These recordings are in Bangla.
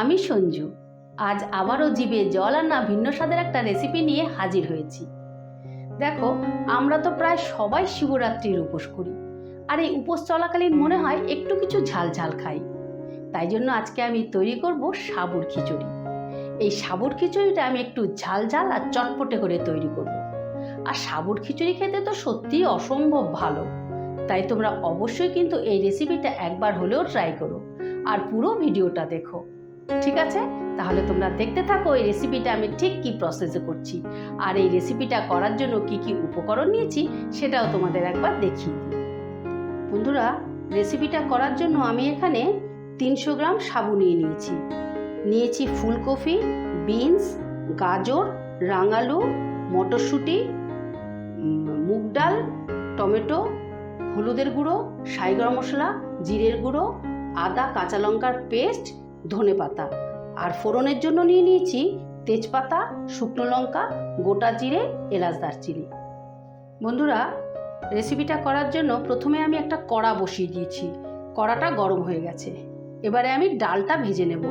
আমি সঞ্জু। আজ আবারও জিভে জল আর না ভিন্ন স্বাদের একটা রেসিপি নিয়ে হাজির হয়েছি। দেখো, আমরা তো প্রায় সবাই শিবরাত্রির উপোস করি। আর এই উপোস চলাকালীন মনে হয় একটু কিছু ঝাল ঝাল খাই। তাই জন্য আজকে আমি তৈরি করব সাবুর খিচুড়ি। এই সাবুর খিচুড়িটা আমি একটু ঝাল ঝাল আর চটপটে করে তৈরি করব। আর সাবুর খিচুড়ি খেতে তো সত্যিই অসম্ভব ভালো। তাই তোমরা অবশ্যই কিন্তু এই রেসিপিটা একবার হলেও ট্রাই করো। আর পুরো ভিডিওটা দেখো। ঠিক আছে? তাহলে তোমরা দেখতে থাকো এই রেসিপিটা আমি ঠিক কি প্রসেসে করছি। আর এই রেসিপিটা করার জন্য কি কি উপকরণ নিয়েছি, সেটাও তোমাদের একবার দেখিয়ে দিই। বন্ধুরা রেসিপিটা করার জন্য আমি এখানে তিনশো গ্রাম সাবু নিয়ে নিয়েছি। নিয়েছি ফুলকপি, বিনস, গাজর, রাঙালু, মটরশুঁটি মুগ ডাল, টমেটো, হলুদের গুঁড়ো, সাই গরম মশলা, জিরের গুঁড়ো, আদা, কাঁচা লঙ্কার পেস্ট ধনে পাতা। আর ফোড়নের জন্য নিয়ে নিয়েছি তেজপাতা, শুকনো লঙ্কা, গোটা জিরে, এলাচ দারচিনি। বন্ধুরা রেসিপিটা করার জন্য প্রথমে আমি একটা কড়া বসিয়ে দিয়েছি। কড়াটা গরম হয়ে গেছে। এবারে আমি ডালটা ভেজে নেব।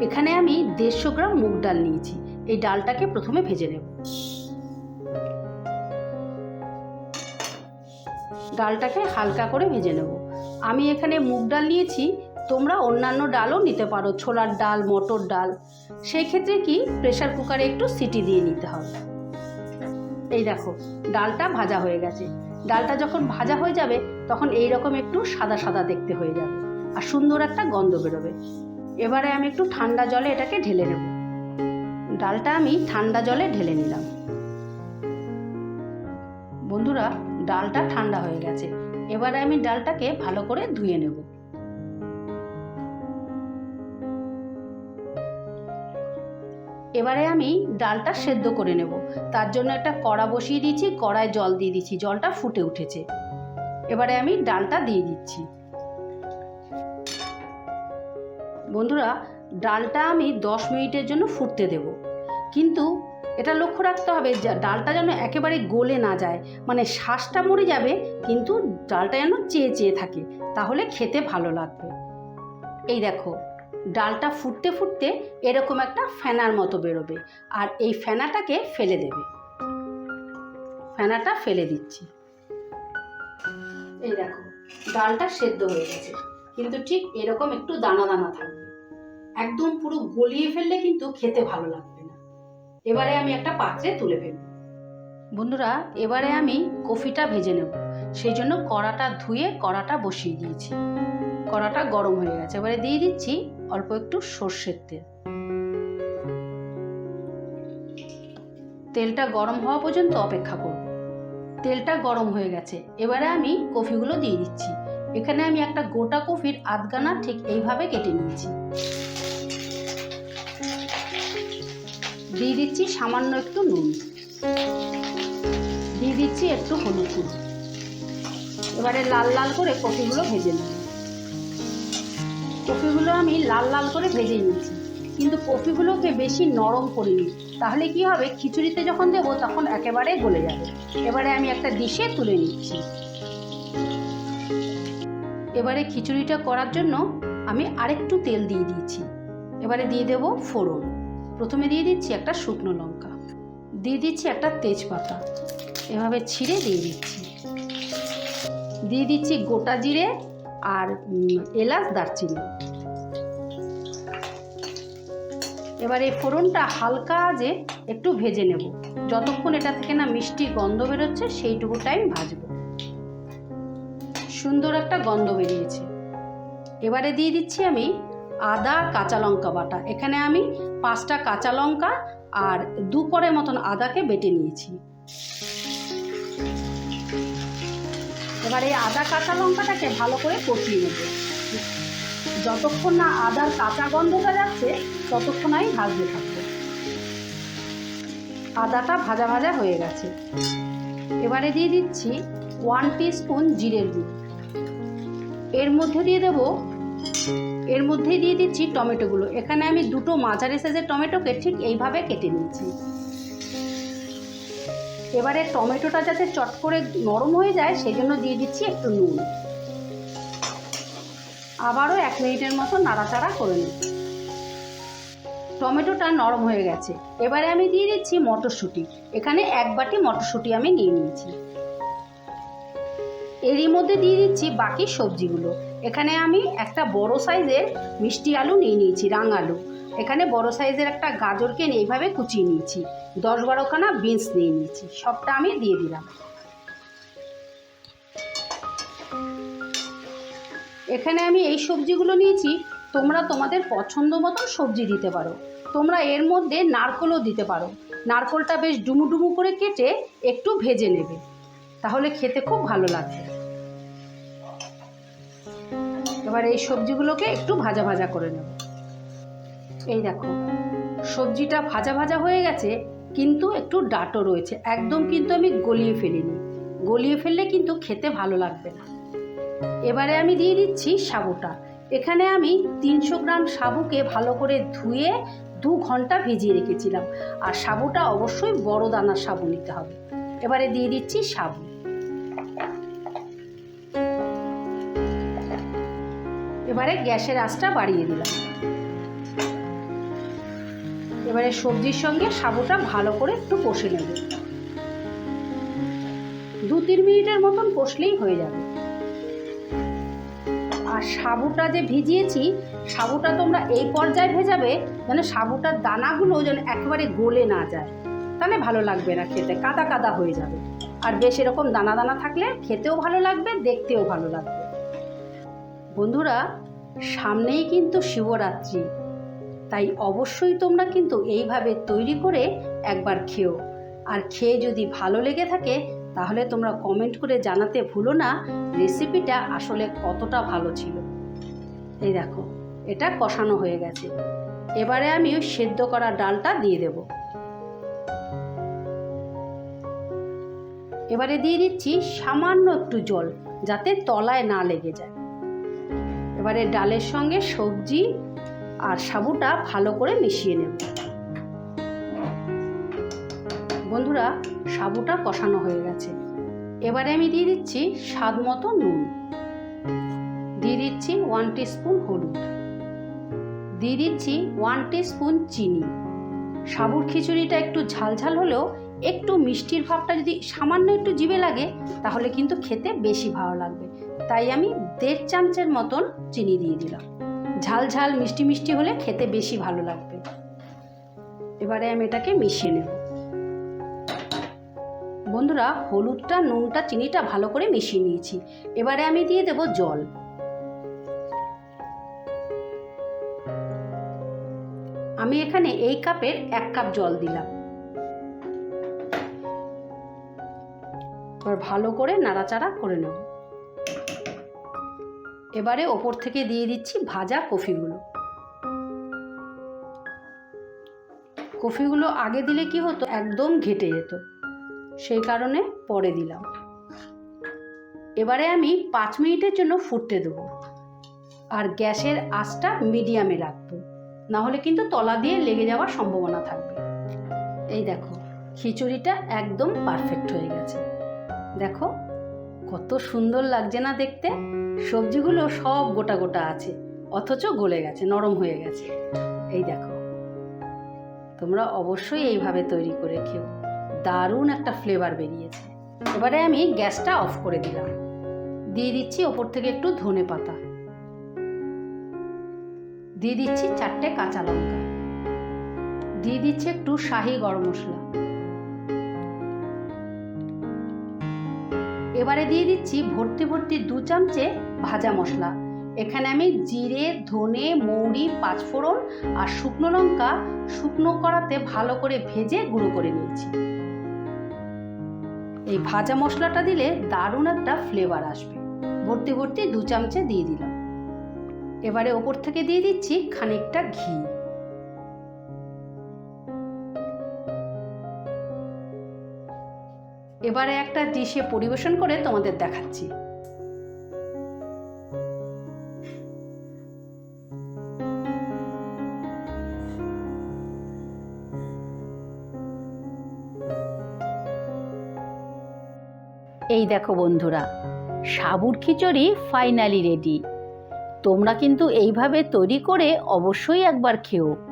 এখানে আমি দেড়শো গ্রাম মুগ ডাল নিয়েছি। এই ডালটাকে প্রথমে ভেজে নেব। ডালটাকে হালকা করে ভেজে নেব। আমি এখানে মুগ ডাল নিয়েছি তোমরা অন্যান্য ডালও নিতে পারো, ছোলার ডাল, মটর ডাল। সেই ক্ষেত্রে কি? প্রেশার কুকারে একটু সিটি দিয়ে নিতে হবে। এই দেখো, ডালটা ভাজা হয়ে গেছে। ডালটা যখন ভাজা হয়ে যাবে, তখন এই রকম একটু সাদা সাদা দেখতে হয়ে যাবে আর সুন্দর একটা গন্ধ বেরোবে। এবারে আমি একটু ঠান্ডা জলে এটাকে ঢেলে নেব। ডালটা আমি ঠান্ডা জলে ঢেলে নিলাম। বন্ধুরা, ডালটা ঠান্ডা হয়ে গেছে। এবারে আমি ডালটাকে ভালো করে ধুয়ে নেব। এবারে আমি ডালটা সেদ্ধ করে নেব। তার জন্য একটা কড়া বসিয়ে দিয়েছি, কড়ায় জল দিয়ে দিচ্ছি জলটা ফুটে উঠেছে। এবারে আমি ডালটা দিয়ে দিচ্ছি। বন্ধুরা, ডালটা আমি দশ মিনিটের জন্য ফুটতে দেব। কিন্তু এটা লক্ষ্য রাখতে হবে, যে ডালটা যেন একেবারে গলে না যায়। মানে শ্বাসটা মরে যাবে, কিন্তু ডালটা যেন চেয়ে চেয়ে থাকে। তাহলে খেতে ভালো লাগবে। এই দেখো ডালটা ফুটতে ফুটতে এরকম একটা ফেনার মতো বেরোবে আর এই ফেনাটাকে ফেলে দেবে। ফেনাটা ফেলে দিচ্ছি। এই দেখো, ডালটা সেদ্ধ হয়ে গেছে। কিন্তু ঠিক এরকম একটু দানা দানা থাকবে। একদম পুরো গলিয়ে ফেললে কিন্তু খেতে ভালো লাগবে না। এবারে আমি একটা পাত্রে তুলে ফেলব। বন্ধুরা, এবারে আমি কফিটা ভেজে নেব। সেই জন্য কড়াটা ধুয়ে কড়াটা বসিয়ে দিয়েছি। কড়াটা গরম হয়ে গেছে। এবারে দিয়ে দিচ্ছি অল্প একটু সর্ষের তেল। তেলটা গরম হওয়া পর্যন্ত অপেক্ষা করব। তেলটা গরম হয়ে গেছে। এবারে আমি কফিগুলো দিয়ে দিচ্ছি। এখানে আমি একটা গোটা কফির আধগানা ঠিক এইভাবে কেটে নিয়েছি। দিয়ে দিচ্ছি সামান্য একটু নুন। দিয়ে দিচ্ছি একটু হলুদ এবারে লাল লাল করে কফিগুলো ভেজে নেব। কফিগুলো আমি লাল লাল করে ভেজে নিয়েছি। কিন্তু কপিগুলোকে বেশি নরম করিনি। তাহলে কি হবে? খিচুড়িতে যখন দেবো, তখন একেবারে গলে যাবে। এবারে আমি একটা ডিশে তুলে নিচ্ছি। এবারে খিচুড়িটা করার জন্য আমি আরেকটু তেল দিয়ে দিয়েছি। এবারে দিয়ে দেবো ফোড়ন। প্রথমে দিয়ে দিচ্ছি একটা শুকনো লঙ্কা। দিয়ে দিচ্ছি একটা তেজপাতা। এভাবে ছিঁড়ে দিয়ে দিচ্ছি। দিয়ে দিচ্ছি গোটা জিরে আর এলাচ দারচিনি। এবার এই ফোড়নটা হালকা যে একটু ভেজে নেব। যতক্ষণ এটা থেকে না মিষ্টি গন্ধ বেরোচ্ছে, সেইটুকু টাইম ভাজবো। সুন্দর একটা গন্ধ বেরিয়েছে। এবারে দিয়ে দিচ্ছি আমি আদা কাঁচা লঙ্কা বাটা। এখানে আমি পাঁচটা কাঁচা লঙ্কা আর দু করে মতন আদাকে বেটে নিয়েছি। এবার আদা, কাঁচা লঙ্কাটাকে ভালো করে কষিয়ে নেব। যতক্ষণ না আদার কাঁচা গন্ধটা যাচ্ছে, ততক্ষণ আমি ভাজতে থাকব। আদাটা ভাজা ভাজা হয়ে গেছে। এবারে দিয়ে দিচ্ছি ওয়ান স্পুন জিরের গুঁড়ো। এর মধ্যে দিয়ে দেব, এর মধ্যেই দিয়ে দিচ্ছি টমেটোগুলো। এখানে আমি দুটো মাঝারি সাইজের টমেটোকে ঠিক এইভাবে কেটে নিয়েছি এবারে টমেটোটা যাতে চট করে নরম হয়ে যায় সেই জন্য দিয়ে দিচ্ছি একটু নুন। আবারও এক মিনিটের মতো নাড়াচাড়া করে নেব টমেটোটা নরম হয়ে গেছে। এবারে আমি দিয়ে দিচ্ছি মটরশুঁটি। এখানে এক বাটি মটরশুঁটি আমি নিয়ে নিয়েছি। এরই মধ্যে দিয়ে দিচ্ছি বাকি সবজিগুলো। এখানে আমি একটা বড় সাইজের মিষ্টি আলু নিয়ে নিয়েছি রাং আলু এখানে বড় সাইজের একটা গাজরকে নিয়ে এইভাবে কুচিয়ে নিয়েছি। দশ বারোখানা বিনস নিয়ে নিয়েছি। সবটা আমি দিয়ে দিলাম। এখানে আমি এই সবজিগুলো নিয়েছি। তোমরা তোমাদের পছন্দ মতন সবজি দিতে পারো। তোমরা এর মধ্যে নারকলও দিতে পারো। নারকলটা বেশ ডুমু ডুমু করে কেটে একটু ভেজে নেবে। তাহলে খেতে খুব ভালো লাগবে। এবার এই সবজিগুলোকে একটু ভাজা ভাজা করে নেব। এই দেখো, সবজিটা ভাজা ভাজা হয়ে গেছে, কিন্তু একটু ডাটো রয়েছে। একদম কিন্তু আমি গলিয়ে ফেলিনি। গলিয়ে ফেললে কিন্তু খেতে ভালো লাগবে না। এবারে আমি দিয়ে দিচ্ছি সাবুটা। এখানে আমি তিনশো গ্রাম সাবুকে ভালো করে ধুয়ে দু ঘণ্টা ভিজিয়ে রেখেছিলাম। আর সাবুটা অবশ্যই বড় দানার সাবু নিতে হবে। এবারে দিয়ে দিচ্ছি সাবু। এবারে গ্যাসের আঁচটা বাড়িয়ে দিলাম। এবারে সবজির সঙ্গে সাবুটা ভালো করে একটু কষে নেব। দু তিন মিনিটের মতন কষলেই হয়ে যাবে। আর সাবুটা যে ভিজিয়েছি, সাবুটা তোমরা এই পর্যায়ে ভেজাবে যেন সাবুটার দানাগুলো যেন একেবারে গলে না যায়। তাহলে ভালো লাগবে না খেতে, কাদা কাদা হয়ে যাবে। আর বেশ এরকম দানা দানা থাকলে খেতেও ভালো লাগবে, দেখতেও ভালো লাগবে। বন্ধুরা, সামনেই কিন্তু শিবরাত্রি। তাই অবশ্যই তোমরা কিন্তু এইভাবে তৈরি করে একবার খেও। আর খেয়ে যদি ভালো লেগে থাকে, তাহলে তোমরা কমেন্ট করে জানাতে ভুলো না রেসিপিটা আসলে কতটা ভালো ছিল। এই দেখো, এটা কষানো হয়ে গেছে। এবারে আমি ওই সেদ্ধ করা ডালটা দিয়ে দেব। এবারে দিয়ে দিচ্ছি সামান্য একটু জল, যাতে তলায় না লেগে যায়। এবারে ডালের সঙ্গে সবজি আর সাবুটা ভালো করে মিশিয়ে নেব। বন্ধুরা, সাবুটা কষানো হয়ে গেছে। এবারে আমি দিয়ে দিচ্ছি স্বাদ মতো নুন। দিয়ে দিচ্ছি ওয়ান স্পুন হলুদ। দিয়ে দিচ্ছি ওয়ান স্পুন চিনি। সাবুর খিচুড়িটা একটু ঝালঝাল হলেও একটু মিষ্টির ভাবটা যদি সামান্য একটু জিভে লাগে, তাহলে কিন্তু খেতে বেশি ভালো লাগবে। তাই আমি দেড় চামচের মতন চিনি দিয়ে দিলাম। ঝাল ঝাল মিষ্টি মিষ্টি হলে খেতে বেশি ভালো লাগবে। এবারে আমি এটাকে মিশিয়ে নেব। বন্ধুরা, হলুদটা, নুনটা, চিনিটা ভালো করে মিশিয়ে নিয়েছি। এবারে আমি দিয়ে দেব জল। আমি এখানে এই কাপের এক কাপ জল দিলাম। এবার ভালো করে নাড়াচাড়া করে নেব। এবারে ওপর থেকে দিয়ে দিচ্ছি ভাজা কফিগুলো। কফিগুলো আগে দিলে কি হতো? একদম ঘেটে যেত। সেই কারণে পরে দিলাম। এবারে আমি পাঁচ মিনিটের জন্য ফুটতে দেবো। আর গ্যাসের আঁচটা মিডিয়ামে রাখব। না হলে কিন্তু তলা দিয়ে লেগে যাওয়ার সম্ভাবনা থাকবে। এই দেখো, খিচুড়িটা একদম পারফেক্ট হয়ে গেছে। দেখো কত সুন্দর লাগছে না দেখতে? সবজিগুলো সব গোটা গোটা আছে, অথচ গলে গেছে, নরম হয়ে গেছে। এই দেখো, তোমরা অবশ্যই এইভাবে তৈরি করে খেও। দারুণ একটা ফ্লেভার বেরিয়েছে। এবারে আমি গ্যাসটা অফ করে দিলাম। দিয়ে দিচ্ছি ওপর থেকে একটু ধনে পাতা। দিয়ে দিচ্ছি চারটে কাঁচা লঙ্কা। দিয়ে দিচ্ছি একটু শাহি গরম মশলা। এবারে দিয়ে দিচ্ছি ভর্তি ভর্তি দু চামচে ভাজা মশলা। এখানে আমি জিরে, ধনে, মৌরি, পাঁচফোড়ন আর শুকনো লঙ্কা শুকনো করাতে ভালো করে ভেজে গুঁড়ো করে নিয়েছি। এই ভাজা মশলাটা দিলে দারুণ একটা ফ্লেভার আসবে। ভর্তি ভর্তি দু চামচে দিয়ে দিলাম। এবারে ওপর থেকে দিয়ে দিচ্ছি খানিকটা ঘি। এবারে একটা ডিশে পরিবেশন করে তোমাদের দেখাচ্ছি। এই দেখো বন্ধুরা, সাবুর খিচুড়ি ফাইনালি রেডি তোমরা কিন্তু এইভাবে তৈরি করে অবশ্যই একবার খেও।